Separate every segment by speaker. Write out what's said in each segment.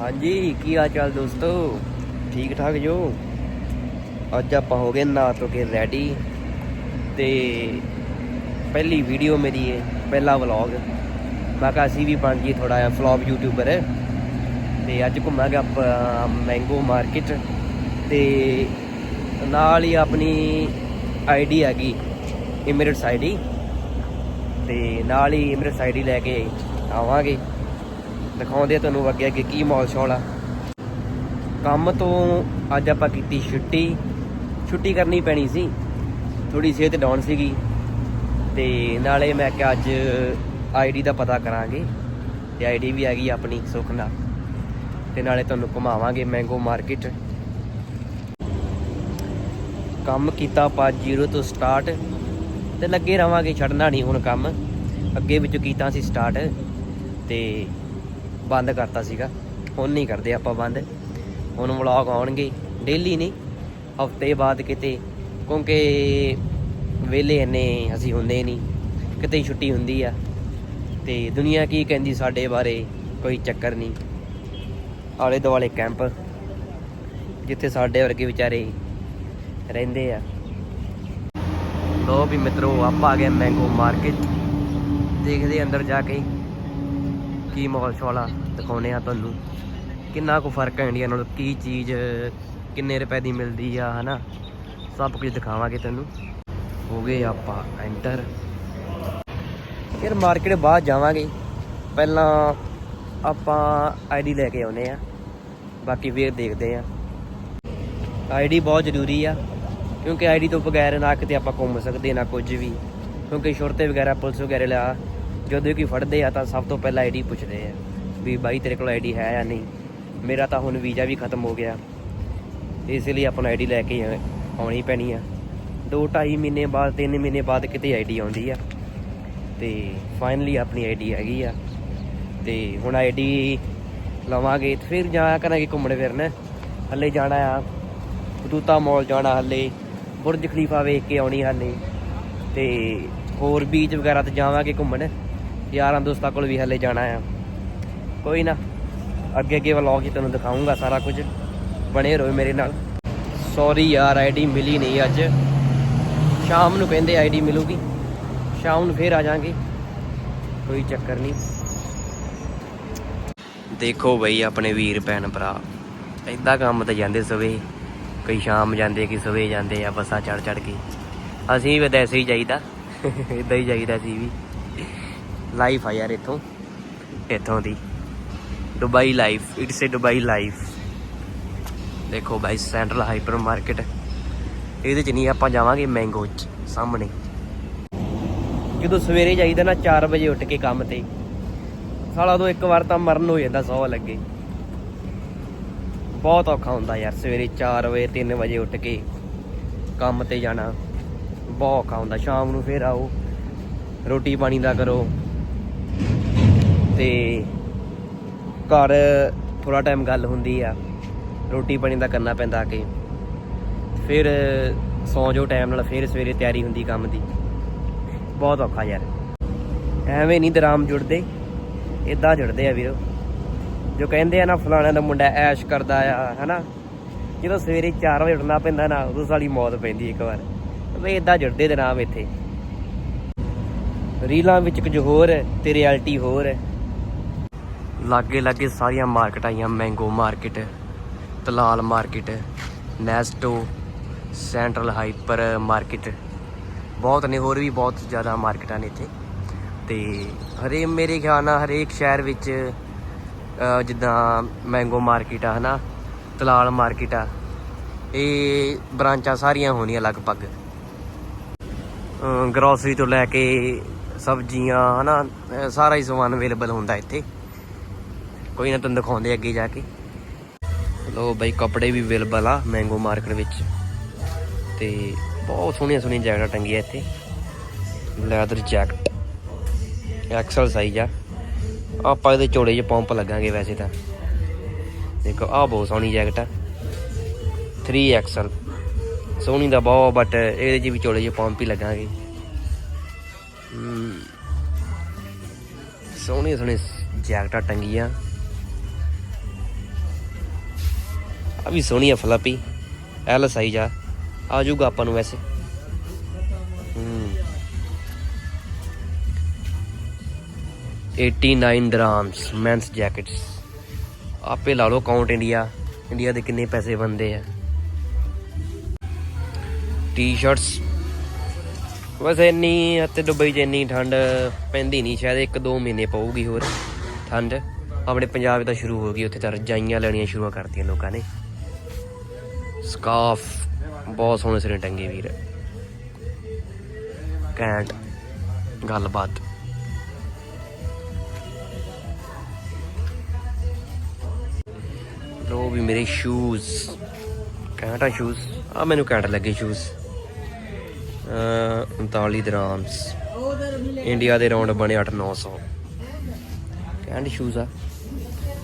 Speaker 1: ਹਾਂਜੀ, ਕੀ ਹਾਲ ਚਾਲ ਦੋਸਤੋ? ਠੀਕ ਠਾਕ ਜੋ? ਅੱਜ ਆਪਾਂ ਹੋ ਗਏ ਨਾ ਧੋ ਕੇ ਰੈਡੀ ਤੇ ਪਹਿਲੀ ਵੀਡੀਓ ਮੇਰੀ ਹੈ ਪਹਿਲਾ ਵਲੌਗ ਮੈਂ ਕਿਹਾ ਅਸੀਂ ਵੀ ਬਣ ਜੀ ਥੋੜਾ ਜਿਹਾ ਵਲੌਗ ਯੂਟਿਊਬਰ ਤੇ ਅੱਜ ਘੁੰਮਾਂਗੇ ਆਪਾਂ ਮੈਂਗੋ ਮਾਰਕੀਟ ਤੇ ਨਾਲ ਹੀ ਆਪਣੀ ਆਈਡੀ ਹੈਗੀ ਇਮੀਰੇਟਸ ਆਈਡੀ ਤੇ ਨਾਲ ਹੀ ਇਮੀਰੇਟਸ ਆਈਡੀ ਲੈ ਕੇ ਆਵਾਂਗੇ। ਦਿਖਾਉਂਦੇ ਆ ਤੁਹਾਨੂੰ ਅੱਗੇ ਅੱਗੇ ਕੀ ਮੌਲ ਸ਼ੌਲ ਆ ਕੰਮ ਤੋਂ ਅੱਜ ਆਪਾਂ ਕੀਤੀ ਛੁੱਟੀ। ਛੁੱਟੀ ਕਰਨੀ ਪੈਣੀ ਸੀ। ਥੋੜੀ ਸਿਹਤ ਡਾਊਨ ਸੀਗੀ। ਤੇ ਨਾਲੇ ਮੈਂ ਕਿਹਾ ਅੱਜ ਆਈਡੀ ਦਾ ਪਤਾ ਕਰਾਂਗੇ। ਤੇ ਆਈਡੀ ਵੀ ਹੈਗੀ ਆਪਣੀ ਸੁੱਖ ਨਾਲ। ਤੇ ਨਾਲੇ ਤੁਹਾਨੂੰ ਘੁਮਾਵਾਂਗੇ ਮੈਂਗੋ ਮਾਰਕੀਟ ਕੰਮ ਕੀਤਾ ਆਪਾਂ ਜ਼ੀਰੋ ਤੋਂ ਸਟਾਰਟ ਤੇ ਲੱਗੇ ਰਵਾਂਗੇ, ਛੱਡਣਾ ਨਹੀਂ ਹੁਣ ਕੰਮ। ਅੱਗੇ ਵਿੱਚੋਂ ਕੀਤਾ ਸੀ ਸਟਾਰਟ ਤੇ ਬੰਦ ਕਰਤਾ ਸੀਗਾ। ਹੁਣ ਨਹੀਂ ਕਰਦੇ ਆਪਾਂ ਬੰਦ। ਹੁਣ ਵਲੌਗ ਆਉਣਗੇ। ਡੇਲੀ ਨਹੀਂ, ਹਫ਼ਤੇ ਬਾਅਦ ਕਿਤੇ। ਕਿਉਂਕਿ ਵੇਲੇ ਇੰਨੇ ਅਸੀਂ ਹੁੰਦੇ ਨਹੀਂ। ਕਿਤੇ ਛੁੱਟੀ ਹੁੰਦੀ ਆ। ਤੇ ਦੁਨੀਆ ਕੀ ਕਹਿੰਦੀ ਸਾਡੇ ਬਾਰੇ, ਕੋਈ ਚੱਕਰ ਨਹੀਂ। ਆਲੇ ਦੁਆਲੇ ਕੈਂਪ ਜਿੱਥੇ ਸਾਡੇ ਵਰਗੇ ਵਿਚਾਰੇ ਰਹਿੰਦੇ ਆ। ਲੋ ਵੀ ਮਿੱਤਰੋ, ਆਪਾਂ ਆ ਗਏ ਮੈਂਗੋ ਮਾਰਕੀਟ ਦੇਖਦੇ ਅੰਦਰ ਜਾ ਕੇ। ਕੀ ਮਾਹੌਲ ਆ ਦਿਖਾਉਨੇ ਆ ਤੁਹਾਨੂੰ। ਕਿੰਨਾ ਕੁ ਫ਼ਰਕ ਹੈ ਇੰਡੀਆ ਨਾਲ, ਕੀ ਚੀਜ਼, ਕਿੰਨੇ ਰੁਪਏ ਦੀ ਮਿਲਦੀ ਆ, ਹਨਾ? ਸਭ ਕੁਝ ਦਿਖਾਵਾਂਗੇ ਤੁਹਾਨੂੰ। ਹੋ ਗਏ ਆਪਾਂ ਐਂਟਰ ਫਿਰ ਮਾਰਕੀਟ ਬਾਹਰ ਜਾਵਾਂਗੇ। ਪਹਿਲਾਂ ਆਪਾਂ ਆਈਡੀ ਲੈ ਕੇ ਆਉਨੇ ਆ ਬਾਕੀ ਫੇਰ ਦੇਖਦੇ ਆ ਆਈਡੀ ਬਹੁਤ ਜ਼ਰੂਰੀ ਆ, ਕਿਉਂਕਿ ਆਈਡੀ ਤੋਂ ਬਗੈਰ ਨਾ ਕਿਤੇ ਆਪਾਂ ਘੁੰਮ ਸਕਦੇ, ਨਾ ਕੁਝ ਵੀ। ਕਿਉਂਕਿ ਸ਼ੁਰਤੇ ਵਗੈਰਾ ਪੁਲਿਸ ਵਗੈਰਾ ਲਿਆ ਜਦੋਂ ਕਿ ਫੜਦੇ ਆ ਤਾਂ ਸਭ ਤੋਂ ਪਹਿਲਾਂ ਆਈਡੀ ਪੁੱਛਦੇ ਆ ਵੀ ਬਾਈ ਤੇਰੇ ਕੋਲ ਆਈਡੀ ਹੈ ਜਾਂ ਨਹੀਂ। ਮੇਰਾ ਤਾਂ ਹੁਣ ਵੀਜ਼ਾ ਵੀ ਖਤਮ ਹੋ ਗਿਆ। ਇਸ ਲਈ ਆਪਣਾ ਆਈਡੀ ਲੈ ਕੇ ਆ- ਆਉਣੀ ਪੈਣੀ ਆ। 2.5 ਮਹੀਨੇ ਬਾਅਦ 3 ਮਹੀਨੇ ਬਾਅਦ ਕਿਤੇ ਆਈਡੀ ਆਉਂਦੀ ਆ। ਤੇ ਫਾਈਨਲੀ ਆਪਣੀ ਆਈਡੀ ਹੈਗੀ ਆ। ਤੇ ਹੁਣ ਆਈਡੀ ਲਵਾਂਗੇ। ਫਿਰ ਜਾਇਆ ਕਰਾਂਗੇ ਘੁੰਮਣ ਫਿਰਨ। ਹੱਲੇ ਜਾਣਾ ਆ। ਬਤੂਤਾ ਮਾਲ ਜਾਣਾ ਹੱਲੇ। ਬੁਰਜ ਖਲੀਫਾ ਵੇਖ ਕੇ ਆਉਣੀ ਹੱਲੇ। ਤੇ ਹੋਰ ਬੀਚ ਵਗੈਰਾ ਤੇ ਜਾਵਾਂਗੇ ਘੁੰਮਣ। ਯਾਰਾਂ ਦੋਸਤਾਂ ਕੋਲ ਵੀ ਹਲੇ ਜਾਣਾ ਆ। ਕੋਈ ਨਾ, ਅੱਗੇ ਅੱਗੇ ਵਲੌਗ 'ਚ ਤੁਹਾਨੂੰ ਦਿਖਾਉਂਗਾ ਸਾਰਾ ਕੁਝ। ਬਣੇ ਰਹੋ ਮੇਰੇ ਨਾਲ। ਸੌਰੀ ਯਾਰ ਆਈਡੀ ਮਿਲੀ ਨਹੀਂ ਅੱਜ। ਸ਼ਾਮ ਨੂੰ ਕਹਿੰਦੇ ਆਈਡੀ ਮਿਲੂਗੀ। ਸ਼ਾਮ ਨੂੰ ਫੇਰ ਆ ਜਾਾਂਗੇ। ਕੋਈ ਚੱਕਰ ਨਹੀਂ। ਦੇਖੋ ਬਈ ਆਪਣੇ ਵੀਰ, ਭੈਣ, ਭਰਾ। ਏਦਾਂ ਕੰਮ ਤੇ ਜਾਂਦੇ ਸਵੇ ਕਈ ਸ਼ਾਮ ਜਾਂਦੇ ਕਿ ਸਵੇ ਜਾਂਦੇ ਆ, ਬੱਸਾਂ ਚੜ ਚੜ ਕੇ। ਅਸੀਂ ਵੀ ਤਾਂ ਹੀ ਜਾਈਦਾ। ਇਦਾਂ ਹੀ ਜਾਈਦਾ ਸੀ ਵੀ। ਲਾਈਫ ਆ ਯਾਰ ਇੱਥੋਂ। ਇੱਥੋਂ ਦੀ। Dubai life it's a Dubai life ਦੇਖੋ ਬਾਈ ਸੈਂਟਰਲ ਹਾਈਪਰ ਮਾਰਕੀਟ ਇਹਦੇ ਚ ਨਹੀਂ ਆਪਾਂ ਜਾਵਾਂਗੇ ਮੈਂਗੋ ਚ, ਸਾਹਮਣੇ। ਜਦੋਂ ਸਵੇਰੇ ਜਾਈਦਾ ਨਾ 4 ਵਜੇ ਉੱਠ ਕੇ ਕੰਮ ਤੇ। ਸਾਲਾ ਉਦੋਂ ਇੱਕ ਵਾਰ ਤਾਂ ਮਰਨ ਹੋ ਜਾਂਦਾ, ਸੌ ਲੱਗੇ। ਬਹੁਤ ਔਖਾ ਹੁੰਦਾ ਯਾਰ, ਸਵੇਰੇ 4 ਵਜੇ 3 ਵਜੇ ਉੱਠ ਕੇ ਕੰਮ ਤੇ ਜਾਣਾ। ਬਹੁਤ ਔਖਾ ਹੁੰਦਾ, ਸ਼ਾਮ ਨੂੰ ਫੇਰ ਆਓ। ਰੋਟੀ ਪਾਣੀ ਦਾ ਕਰੋ। ਤੇ ਘਰ ਥੋੜਾ ਟਾਈਮ ਗੱਲ ਹੁੰਦੀ ਆ, ਰੋਟੀ ਪਾਣੀ ਦਾ ਕਰਨਾ ਪੈਂਦਾ ਕਿ। ਫਿਰ ਸੌਂ ਜੋ ਟਾਈਮ ਨਾਲ, ਫਿਰ ਸਵੇਰੇ ਤਿਆਰੀ ਹੁੰਦੀ ਕੰਮ ਦੀ। ਬਹੁਤ ਔਖਾ ਯਾਰ। ਐਵੇਂ ਨਹੀਂ ਦਰਾਮ ਜੁੜਦੇ ਇਦਾਂ ਜੁੜਦੇ ਆ ਵੀਰੋ। ਜੋ ਕਹਿੰਦੇ ਆ ਨਾ ਫਲਾਣਾ ਦਾ ਮੁੰਡਾ ਐਸ਼ ਕਰਦਾ ਆ, ਹਨਾ? ਜਦੋਂ ਸਵੇਰੇ 4 ਵਜੇ ਉੱਠਣਾ ਪੈਂਦਾ ਨਾ, ਉਦੋਂ ਸਾਲੀ ਮੌਤ ਪੈਂਦੀ ਇੱਕ ਵਾਰ। ਵੀ ਇਦਾਂ ਜੁੜਦੇ ਦੇ ਨਾਮ ਇੱਥੇ। ਰੀਲਾਂ ਵਿੱਚ ਕੁਝ ਹੋਰ ਹੈ ਤੇ ਰਿਐਲਿਟੀ ਹੋਰ। ਹੈ ਲਾਗੇ ਲਾਗੇ ਸਾਰੀਆਂ ਮਾਰਕੀਟ ਆਈਆਂ mango market Talal market Nesto central hyper market ਬਹੁਤ ਨੇ ਹੋਰ ਵੀ ਬਹੁਤ ਜ਼ਿਆਦਾ ਮਾਰਕੀਟਾਂ ਨੇ ਇੱਥੇ। ਤੇ ਹਰੇ ਮੇਰੇ ਖਿਆਲ ਨਾਲ ਹਰੇਕ ਸ਼ਹਿਰ ਵਿੱਚ ਜਿੱਦਾਂ ਮੈਂਗੋ ਮਾਰਕੀਟ ਆ ਹਨਾ ਤਲਾਲ ਮਾਰਕੀਟ ਆ ਇਹ ਬ੍ਰਾਂਚਾਂ ਸਾਰੀਆਂ ਹੋਣੀਆਂ ਲਗਭਗ। ਗਰੋਸਰੀ ਤੋਂ ਲੈ ਕੇ ਸਬਜ਼ੀਆਂ ਹਨਾ ਅਹ, ਸਾਰਾ ਹੀ ਸਮਾਨ ਅਵੇਲੇਬਲ ਹੁੰਦਾ ਇੱਥੇ। ਕੋਈ ਨਾ ਤੁਹਾਨੂੰ ਦਿਖਾਉਂਦੇ ਅੱਗੇ ਜਾ ਕੇ। ਲੋ ਬਈ ਕੱਪੜੇ ਵੀ ਅਵੇਲੇਬਲ ਆ ਮੈਂਗੋ ਮਾਰਕੀਟ ਵਿੱਚ। ਤੇ ਬਹੁਤ ਸੋਹਣੀਆਂ ਸੋਹਣੀਆਂ ਜੈਕਟਾਂ ਟੰਗੀਆਂ ਇੱਥੇ। ਲੈਦਰ ਜੈਕਟ ਐਕਸਲ ਸਾਈਜ਼ ਆ। ਆਪਾਂ ਇਹਦੇ ਚੋੜੇ 'ਚ ਪੰਪ ਲੱਗਾਂਗੇ ਵੈਸੇ ਤਾਂ। ਦੇਖੋ ਆਹ ਬਹੁਤ ਸੋਹਣੀ ਜੈਕਟ ਆ। 3 ਐਕਸਲ ਸੋਹਣੀ ਦਾ ਬਹੁਤ ਬਟ ਇਹਦੇ 'ਚ ਵੀ ਚੋੜੇ 'ਚ ਪੰਪ ਹੀ ਲੱਗਾਂਗੇ। ਹਮ, ਸੋਹਣੀਆਂ ਸੋਹਣੀਆਂ ਜੈਕਟਾਂ ਟੰਗੀਆਂ। ਆ ਵੀ ਸੋਹਣੀ ਆ ਫਲੱਪੀ। ਐਲ ਸਾਈਜ਼ ਆ। ਆ ਜਾਊਗਾ ਆਪਾਂ ਨੂੰ ਵੈਸੇ। ਹੂੰ। 89 ਦਰਾਮਸ ਮੈਂਸ ਜੈਕਟਸ ਆਪੇ ਲਾ ਲਓ ਕਾਊਂਟ ਇੰਡੀਆ ਇੰਡੀਆ ਦੇ ਕਿੰਨੇ ਪੈਸੇ ਬੰਦੇ ਆ। ਟੀ-ਸ਼ਰਟਸ ਵੈਸੇ ਇੰਨੀ ਅਤੇ ਦੁਬਈ 'ਚ ਇੰਨੀ ਠੰਡ ਪੈਂਦੀ ਨਹੀਂ। ਸ਼ਾਇਦ 1-2 ਮਹੀਨੇ ਪਊਗੀ ਹੋਰ। ਠੰਡ। ਆਪਣੇ ਪੰਜਾਬ ਤਾਂ ਸ਼ੁਰੂ ਹੋ ਗਈ। ਉੱਥੇ ਤਾਂ ਰਜਾਈਆਂ ਲੈਣੀਆਂ ਸ਼ੁਰੂ ਕਰਤੀਆਂ ਲੋਕਾਂ ਨੇ। ਸਕਾਫ ਬਹੁਤ ਸੋਹਣੇ ਸਿਰੇ ਟੰਗੇ ਵੀਰ। ਕੈਂਟ ਗੱਲਬਾਤ। ਲੋ ਵੀ ਮੇਰੇ ਸ਼ੂਜ਼ ਕੈਂਟਾ ਸ਼ੂਜ਼ ਆ ਮੈਨੂੰ ਕੈਂਟ ਲੱਗੇ ਸ਼ੂਜ਼ ਅ 39 ਦਰਾਮਸ ਇੰਡੀਆ ਦੇ ਰਾਉਂਡ ਬਣੇ 8-900 ਕੈਂਟ ਸ਼ੂਜ਼ ਆ।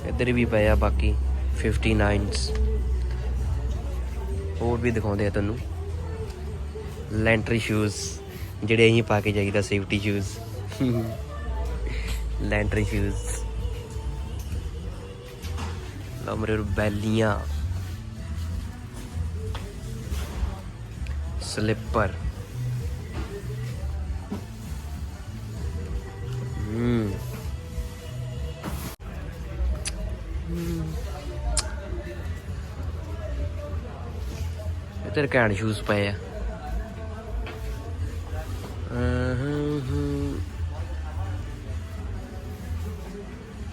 Speaker 1: ਇੱਧਰ ਵੀ ਪਏ ਆ ਬਾਕੀ। 59s ਹੋਰ ਵੀ ਦਿਖਾਉਂਦੇ ਆ ਤੁਹਾਨੂੰ। ਲੈਂਟਰੀ ਸ਼ੂਜ਼ ਜਿਹੜੇ ਅਸੀਂ ਪਾ ਕੇ ਜਾਈਦਾ ਸੇਫਟੀ ਸ਼ੂਜ਼ ਲੈਂਟਰੀ ਸ਼ੂਜ਼ ਲਮਰੇ ਬੈਲੀਆਂ ਸਲਿੱਪਰ ਹਮ ਇੱਧਰ ਘੈਂਟ ਸ਼ੂਜ਼ ਪਏ ਆ।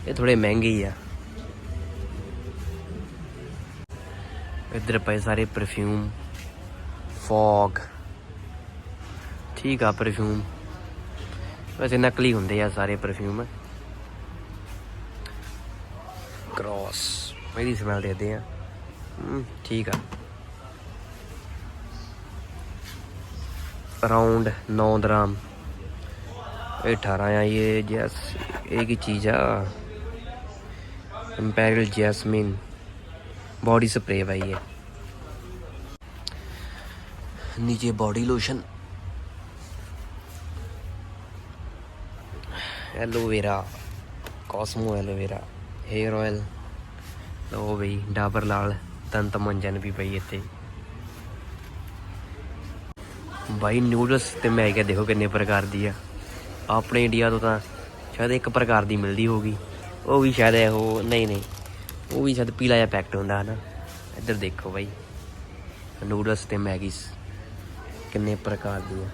Speaker 1: ਇਹ ਥੋੜੇ ਮਹਿੰਗੇ ਆ। ਇੱਧਰ ਪਏ ਸਾਰੇ ਪਰਫਿਊਮ ਫੌਗ ਠੀਕ ਆ ਪਰਫਿਊਮ ਵੈਸੇ ਨਕਲੀ ਹੁੰਦੇ ਆ ਸਾਰੇ ਪਰਫਿਊਮ ਕ੍ਰਾਸ ਇਹਦੀ ਸਮੈਲ ਦੇਦੇ ਆ। ਠੀਕ ਆ। ਅਰਾਊਂਡ 9 ਦਰਾਮ ਇਹ 18 ਆ ਇਹ ਜੈਸ ਇਹ ਕੀ ਚੀਜ਼ ਆ ਇੰਪੀਰੀਅਲ ਜੈਸਮਿਨ बॉडी स्प्रे भाई है नीचे body lotion aloe vera Cosmo aloe vera hair oil ਉਹ ਬਈ ਡਾਬਰ ਲਾਲ ਤੰਤ ਮੰਜਨ ਵੀ ਪਈ ਇੱਥੇ ਬਾਈ ਨੂਡਲਸ ਤੇ ਮੈਂ ਦੇਖੋ ਕਿੰਨੇ ਪ੍ਰਕਾਰ ਦੀ ਆ। ਆਪਣੇ ਇੰਡੀਆ ਤੋਂ ਤਾਂ ਸ਼ਾਇਦ ਇੱਕ ਪ੍ਰਕਾਰ ਦੀ ਮਿਲਦੀ ਹੋਗੀ ਉਹ ਵੀ ਸ਼ਾਇਦ ਇਹੋ, ਨਹੀਂ ਨਹੀਂ। ਉਹ ਵੀ ਸ਼ਾਇਦ ਪੀਲਾ ਜਿਹਾ ਪੈਕਟ ਹੁੰਦਾ ਹੈ ਨਾ ਇੱਧਰ ਦੇਖੋ ਬਾਈ। ਨੂਡਲਸ ਤੇ ਮੈਗੀਸ ਕਿੰਨੇ ਪ੍ਰਕਾਰ ਦੀ ਆ।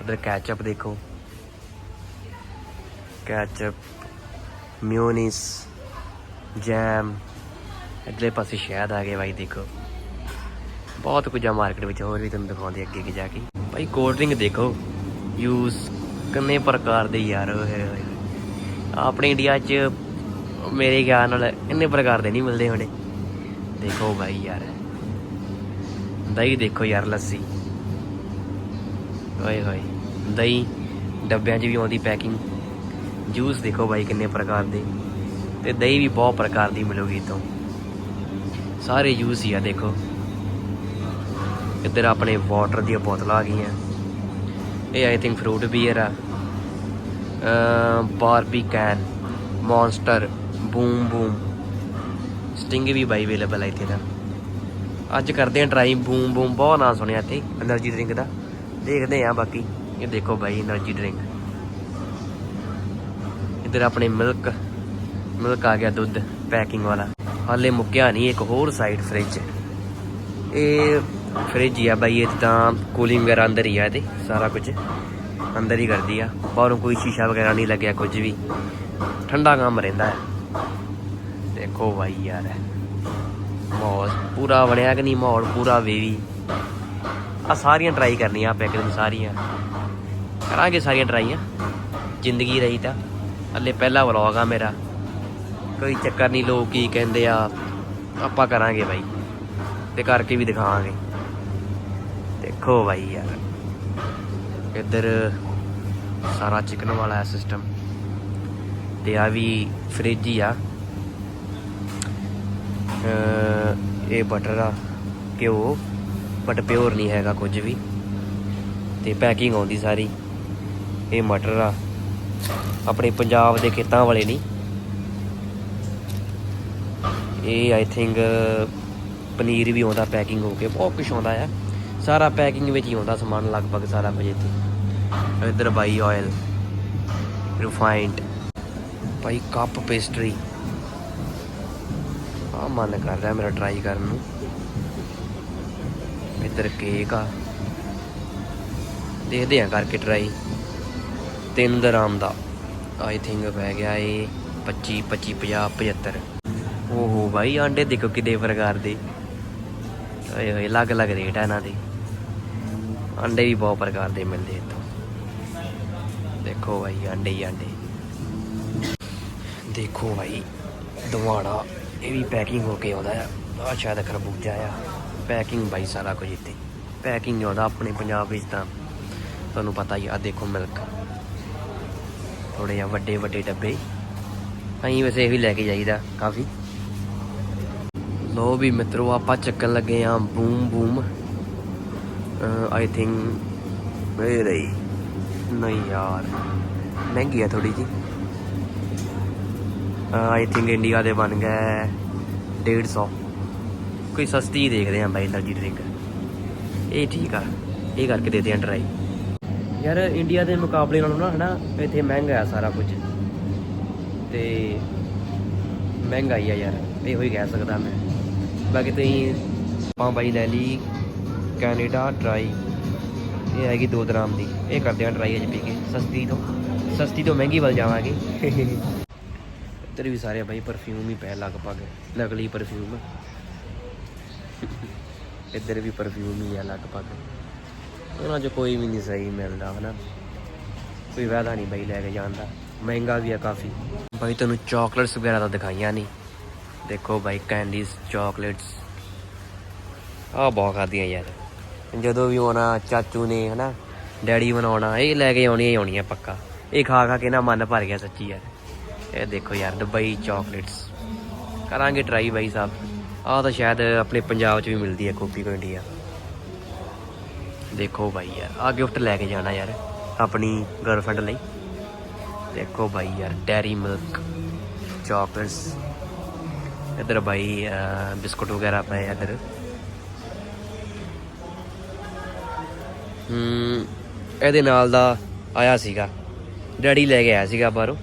Speaker 1: ਇੱਧਰ ਕੈਚਅਪ ਦੇਖੋ। ਕੈਚਅਪ ਮਿਓਨੀਸ ਜੈਮ ਇੱਧਰਲੇ ਪਾਸੇ ਸ਼ਹਿਦ ਆ ਗਏ ਬਾਈ, ਦੇਖੋ। ਬਹੁਤ ਕੁਝ ਆ ਮਾਰਕੀਟ ਵਿੱਚ, ਹੋਰ ਵੀ ਤੁਹਾਨੂੰ ਦਿਖਾਉਂਦੇ ਅੱਗੇ ਅੱਗੇ ਜਾ ਕੇ। ਭਾਈ ਕੋਲਡ ਡਰਿੰਕ ਦੇਖੋ। ਯੂਸ ਕਿੰਨੇ ਪ੍ਰਕਾਰ ਦੇ ਯਾਰ ਹੋਏ ਆਪਣੇ ਇੰਡੀਆ 'ਚ ਮੇਰੇ ਖਿਆਲ ਨਾਲ ਇੰਨੇ ਪ੍ਰਕਾਰ ਦੇ ਨਹੀਂ ਮਿਲਦੇ ਹੋਣੇ। ਦੇਖੋ ਭਾਈ ਯਾਰ। ਦਹੀਂ ਦੇਖੋ ਯਾਰ, ਲੱਸੀ। ਓਏ ਹੋਏ। ਦਹੀਂ ਡੱਬਿਆਂ 'ਚ ਵੀ ਆਉਂਦੀ ਪੈਕਿੰਗ ਜੂਸ ਦੇਖੋ ਭਾਈ ਕਿੰਨੇ ਪ੍ਰਕਾਰ ਦੇ। ਤੇ ਦਹੀਂ ਵੀ ਬਹੁਤ ਪ੍ਰਕਾਰ ਦੀ ਮਿਲੂਗੀ ਤੋਂ ਸਾਰੇ ਜੂਸ ਹੀ ਆ, ਦੇਖੋ। ਇੱਧਰ ਆਪਣੇ ਵਾਟਰ ਦੀਆਂ ਬੋਤਲਾਂ ਆ ਗਈਆਂ। ਇਹ ਆਈ ਥਿੰਕ ਫਰੂਟ ਬੀਅਰ ਆ। Barbican Monster boom boom Sting ਵੀ ਬਾਈ ਅਵੇਲੇਬਲ ਆ ਇੱਥੇ ਦਾ ਅੱਜ ਕਰਦੇ ਆ ਟਰਾਈ ਬੂਮ ਬੂਮ ਬਹੁਤ ਨਾਂ ਸੁਣਿਆ ਤੇ એનર્ਜੀ ਡਰਿੰਕ ਦਾ। ਦੇਖਦੇ ਆ ਬਾਕੀ। ਇਹ ਦੇਖੋ ਬਾਈ એનર્ਜੀ ਡਰਿੰਕ ਇੱਧਰ ਆਪਣੇ ਮਿਲਕ ਮਿਲਕ ਆ ਗਿਆ ਦੁੱਧ ਪੈਕਿੰਗ ਵਾਲਾ। ਹਾਲੇ ਮੁੱਕਿਆ ਨਹੀਂ, ਇੱਕ ਹੋਰ ਸਾਈਡ ਫ੍ਰਿਜ ਇਹ ਫ੍ਰਿਜ ਹੀ ਆ ਬਾਈ, ਇਹ ਤਾਂ ਕੂਲਿੰਗ ਵਗੈਰਾ ਅੰਦਰ ਹੀ ਆ ਇਹਦੇ, ਸਾਰਾ ਕੁਝ। ਅੰਦਰ ਹੀ ਕਰਦੀ ਆ। ਬਾਹਰੋਂ ਕੋਈ ਸ਼ੀਸ਼ਾ ਵਗੈਰਾ ਨਹੀਂ ਲੱਗਿਆ ਕੁਝ ਵੀ। ਠੰਡਾ ਕੰਮ ਰਹਿੰਦਾ ਹੈ। ਦੇਖੋ ਬਾਈ ਯਾਰ। ਮਾਹੌਲ ਪੂਰਾ ਬਣਿਆ ਕਿ ਨਹੀਂ ਮਾਹੌਲ, ਪੂਰਾ ਵੇਵੀ ਆ ਸਾਰੀਆਂ ਟਰਾਈ ਕਰਨੀਆਂ ਆਪਾਂ ਇੱਕ ਦਿਨ ਸਾਰੀਆਂ। ਕਰਾਂਗੇ ਸਾਰੀਆਂ ਟਰਾਈਆਂ ਜ਼ਿੰਦਗੀ ਰਹੀ ਤਾਂ। ਹਲੇ ਪਹਿਲਾ ਵਲੌਗ ਆ ਮੇਰਾ। ਕੋਈ ਚੱਕਰ ਨਹੀਂ, ਲੋਕ ਕੀ ਕਹਿੰਦੇ ਆ। ਆਪਾਂ ਕਰਾਂਗੇ ਬਾਈ। ਤੇ ਕਰਕੇ ਵੀ ਦਿਖਾਵਾਂਗੇ। ਦੇਖੋ ਬਾਈ ਯਾਰ। ਇੱਧਰ ਸਾਰਾ ਚਿਕਨ ਵਾਲਾ ਸਿਸਟਮ ਤੇ ਆ ਵੀ ਫ੍ਰਿਜ ਹੀ ਆ। ਇਹ ਬਟਰ ਆ, ਘਿਓ ਬਟ ਪਿਓਰ ਨਹੀਂ ਹੈਗਾ ਕੁਝ ਵੀ। ਤੇ ਪੈਕਿੰਗ ਆਉਂਦੀ ਸਾਰੀ। ਇਹ ਮਟਰ ਆ। ਆਪਣੇ ਪੰਜਾਬ ਦੇ ਖੇਤਾਂ ਵਾਲੇ ਨਹੀਂ। ਇਹ ਆਈ ਥਿੰਕ ਪਨੀਰ ਵੀ ਆਉਂਦਾ ਪੈਕਿੰਗ ਹੋ ਕੇ। ਬਹੁਤ ਕੁਝ ਆਉਂਦਾ ਆ। ਸਾਰਾ ਪੈਕਿੰਗ ਵਿੱਚ ਹੀ ਆਉਂਦਾ ਸਮਾਨ ਲਗਭਗ ਸਾਰਾ ਕੁਝ ਇੱਥੇ। ਇੱਧਰ ਬਾਈ ਆਇਲ ਰਿਫਾਈਨਡ ਭਾਈ ਕੱਪ ਪੇਸਟਰੀ ਆ ਮਨ ਕਰ ਰਿਹਾ ਮੇਰਾ ਟਰਾਈ ਕਰਨ ਨੂੰ। ਇੱਧਰ ਕੇਕ ਆ। ਦੇਖਦੇ ਆ ਕਰਕੇ ਟਰਾਈ ਤਿੰਨ ਦਰਾਮ ਦਾ। ਆਈ ਥਿੰਕ ਪੈ ਗਿਆ ਇਹ 25 25 50 75 ਓਹੋ ਭਾਈ ਆਂਡੇ ਦੇਖੋ ਕਿੰਨੇ ਪ੍ਰਕਾਰ ਦੇ। ਓਏ ਹੋਏ ਅਲੱਗ ਅਲੱਗ ਰੇਟ ਆ ਇਹਨਾਂ ਦੇ। ਆਂਡੇ ਵੀ ਬਹੁਤ ਪ੍ਰਕਾਰ ਦੇ ਮਿਲਦੇ ਇੱਥੋਂ। ਦੇਖੋ ਭਾਈ ਆਂਡੇ ਹੀ ਆਂਡੇ ਦੇਖੋ ਭਾਈ ਦਵਾੜਾ ਇਹ ਵੀ ਪੈਕਿੰਗ ਹੋ ਕੇ ਆਉਂਦਾ ਆ। ਆ ਸ਼ਾਇਦ ਖਰਬੂਜਾ ਆ। ਪੈਕਿੰਗ ਬਾਈ ਸਾਰਾ ਕੁਝ ਇੱਥੇ। ਪੈਕਿੰਗ ਆਉਂਦਾ ਆਪਣੇ ਪੰਜਾਬ ਵਿੱਚ ਤਾਂ। ਤੁਹਾਨੂੰ ਪਤਾ ਹੀ ਆ, ਆਹ ਦੇਖੋ ਮਿਲਕ ਥੋੜੇ ਜਿਹਾ ਵੱਡੇ ਵੱਡੇ ਡੱਬੇ। ਅਸੀਂ ਵੈਸੇ ਇਹ ਵੀ ਲੈ ਕੇ ਜਾਈਦਾ, ਕਾਫੀ। ਲੋ ਵੀ ਮਿੱਤਰੋ, ਆਪਾਂ ਚੱਕਣ ਲੱਗੇ ਆ ਬੂਮ ਬੂਮ ਆਈ ਥਿੰਕ ਇਹ ਰਹੀ। ਨਹੀਂ ਯਾਰ, ਮਹਿੰਗੀ ਆ ਥੋੜੀ ਜੀ ਆਈ ਥਿੰਕ ਇੰਡੀਆ ਦੇ ਬਣ ਗਏ 150 ਕੋਈ ਸਸਤੀ ਦੇਖਦੇ ਆ ਬਾਈ એનર્ਜੀ ਡਰਿੰਕ ਇਹ ਠੀਕ ਆ, ਇਹ ਕਰਕੇ ਦੇ ਆ ਟਰਾਈ ਯਾਰ ਇੰਡੀਆ ਦੇ ਮੁਕਾਬਲੇ ਨਾਲੋਂ ਨਾ, ਹਨਾ, ਇੱਥੇ ਮਹਿੰਗਾ ਆ ਸਾਰਾ ਕੁਝ। ਤੇ ਮਹਿੰਗਾ ਹੀ ਆ ਯਾਰ, ਇਹੋ ਹੀ ਕਹਿ ਸਕਦਾ ਮੈਂ। ਬਾਕੀ ਤੁਸੀਂ ਪਾਂ ਬਾਈ ਲੈ ਲਈ। ਕੈਨੇਡਾ ਟਰਾਈ ਇਹ ਹੈਗੀ 2 ਦਰਾਮ ਦੀ। ਇਹ ਕਰਦੇ ਹਾਂ ਟਰਾਈ ਅੱਜ ਪੀ ਕੇ। ਸਸਤੀ ਤੋਂ ਸਸਤੀ ਤੋਂ ਮਹਿੰਗੀ ਵੱਲ ਜਾਵਾਂਗੇ। ਇੱਧਰ ਵੀ ਸਾਰੇ ਬਾਈ ਪਰਫਿਊਮ ਹੀ ਪੈ ਲਗਭਗ। ਨਕਲੀ ਪਰਫਿਊਮ ਇੱਧਰ ਵੀ ਪਰਫਿਊਮ ਹੀ ਆ ਲਗਭਗ। ਉਹਨਾਂ 'ਚ ਕੋਈ ਵੀ ਨਹੀਂ ਸਹੀ ਮਿਲਦਾ, ਹਨਾ? ਕੋਈ ਵਾਦਾ ਨਹੀਂ ਬਾਈ ਲੈ ਕੇ ਜਾਣ ਦਾ। ਮਹਿੰਗਾ ਵੀ ਆ ਕਾਫੀ। ਬਾਈ ਤੁਹਾਨੂੰ ਚਾਕਲੇਟਸ ਵਗੈਰਾ ਤਾਂ ਦਿਖਾਈਆਂ ਨਹੀਂ। ਦੇਖੋ ਬਾਈ ਕੈਂਡੀਜ਼ ਚਾਕਲੇਟਸ ਆ ਬਹੁਤ ਖਾਦੀਆਂ ਯਾਰ। ਜਦੋਂ ਵੀ ਆਉਣਾ, ਚਾਚੂ ਨੇ, ਹਨਾ, ਡੈਡੀ ਬਣਾਉਣਾ ਇਹ ਲੈ ਕੇ ਆਉਣੀ ਹੀ ਆਉਣੀਆਂ ਪੱਕਾ। ਇਹ ਖਾ ਖਾ ਕੇ ਨਾ ਮਨ ਭਰ ਗਿਆ ਸੱਚੀ ਯਾਰ। ਇਹ ਦੇਖੋ ਯਾਰ, ਦੁਬਈ ਚਾਕਲੇਟਸ। ਕਰਾਂਗੇ ਟਰਾਈ ਬਾਈ ਸਾਹਿਬ। ਆਹ ਤਾਂ ਸ਼ਾਇਦ ਆਪਣੇ ਪੰਜਾਬ 'ਚ ਵੀ ਮਿਲਦੀ ਹੈ ਕੋਪੀ ਕੋ ਇੰਡੀਆ ਦੇਖੋ ਬਾਈ ਯਾਰ ਆ ਗਿਫਟ ਲੈ ਕੇ ਜਾਣਾ ਯਾਰ, ਆਪਣੀ ਗਰਲਫ੍ਰੈਂਡ ਲਈ। ਦੇਖੋ ਬਾਈ ਯਾਰ ਡੈਰੀ ਮਿਲਕ ਚਾਕਲੇਟਸ ਇਧਰ ਬਾਈ ਬਿਸਕੁਟ ਵਗੈਰਾ ਪਏ ਆ ਇਧਰ। ਹੂੰ ਇਹਦੇ ਨਾਲ ਦਾ ਆਇਆ ਸੀਗਾ। ਡੈਡੀ ਲੈ ਕੇ ਆਇਆ ਸੀਗਾ ਬਾਹਰੋਂ।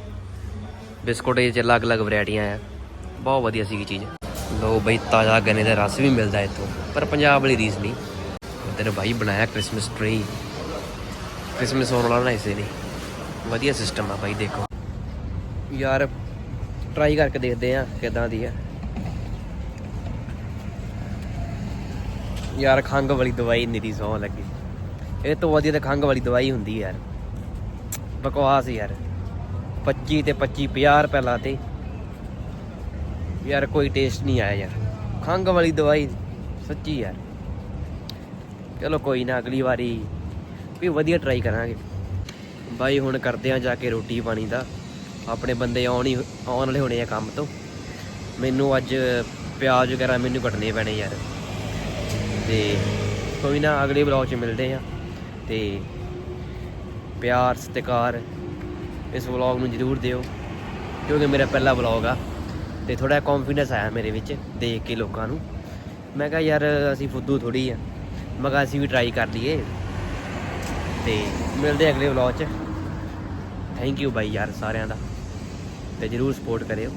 Speaker 1: ਬਿਸਕੁਟ ਇਹ ਚ ਅਲੱਗ-ਅਲੱਗ ਵੈਰਾਈਟੀਆਂ ਆ। ਬਹੁਤ ਵਧੀਆ ਸੀਗੀ ਚੀਜ਼। ਲੋ ਬਈ, ਤਾਜ਼ਾ ਗੰਨੇ ਦਾ ਰਸ ਵੀ ਮਿਲਦਾ ਇੱਥੋਂ। ਪਰ ਪੰਜਾਬ ਵਾਲੀ ਰੀਸ ਨਹੀਂ। ਇੱਧਰ ਭਾਈ ਬਣਾਇਆ ਕ੍ਰਿਸਮਸ ਟ੍ਰੀ ਕ੍ਰਿਸਮਸ ਹੋਣ ਵਾਲਾ ਨਾ ਇਸੇ ਲਈ ਵਧੀਆ ਸਿਸਟਮ ਆ ਭਾਈ ਦੇਖੋ। ਯਾਰ ਟਰਾਈ ਕਰਕੇ ਦੇਖਦੇ ਆ ਕਿਦਾਂ ਦੀ ਆ। ਯਾਰ ਖੰਗ ਵਾਲੀ ਦਵਾਈ ਨਿਰੀ ਸੌ ਲੱਗੀ। ਇਹ ਤੋਂ ਵਧੀਆ ਤਾਂ ਖੰਗ ਵਾਲੀ ਦਵਾਈ ਹੁੰਦੀ ਯਾਰ। ਬਕਵਾਸ ਯਾਰ। 25 ਤੇ 25 50 ਰੁਪਏ ਲਾਤੇ। ਯਾਰ ਕੋਈ ਟੇਸਟ ਨਹੀਂ ਆਇਆ ਯਾਰ। ਖੰਗ ਵਾਲੀ ਦਵਾਈ ਸੱਚੀ ਯਾਰ। ਚਲੋ ਕੋਈ ਨਾ, ਅਗਲੀ ਵਾਰੀ ਵੀ ਵਧੀਆ ਟਰਾਈ ਕਰਾਂਗੇ। ਬਾਈ, ਹੁਣ ਕਰਦੇ ਆ ਜਾ ਕੇ ਰੋਟੀ ਪਾਣੀ ਦਾ। ਆਪਣੇ ਬੰਦੇ ਆਉਣ ਹੀ, ਆਉਣ ਵਾਲੇ ਹੋਣੇ ਆ ਕੰਮ ਤੋਂ। ਮੈਨੂੰ ਅੱਜ ਪਿਆਜ਼ ਵਗੈਰਾ ਮੈਨੂੰ ਕੱਟਣੇ ਪੈਣੇ ਯਾਰ। ਤੇ ਕੋਈ ਨਾ, ਅਗਲੇ ਬਲੌਗ 'ਚ ਮਿਲਦੇ ਆ। ਤੇ ਪਿਆਰ, ਸਤਿਕਾਰ ਇਸ ਵਲੌਗ ਨੂੰ ਜਰੂਰ ਦਿਓ, ਕਿਉਂਕਿ ਮੇਰਾ ਪਹਿਲਾ ਵਲੌਗ ਆ ਤੇ ਥੋੜਾ ਕੌਨਫੀਡੈਂਸ ਆਇਆ ਮੇਰੇ ਵਿੱਚ ਦੇਖ ਕੇ ਲੋਕਾਂ ਨੂੰ। ਮੈਂ ਕਿਹਾ ਯਾਰ ਅਸੀਂ ਫੁੱਦੂ ਥੋੜੀ ਆ, ਮੈਂ ਕਿਹਾ ਅਸੀਂ ਵੀ ਟਰਾਈ ਕਰ ਲਈਏ ਤੇ ਮਿਲਦੇ ਅਗਲੇ ਵਲੌਗ 'ਚ। ਥੈਂਕ ਯੂ ਬਾਈ ਯਾਰ ਸਾਰਿਆਂ ਦਾ ਤੇ ਜਰੂਰ ਸਪੋਰਟ ਕਰਿਓ।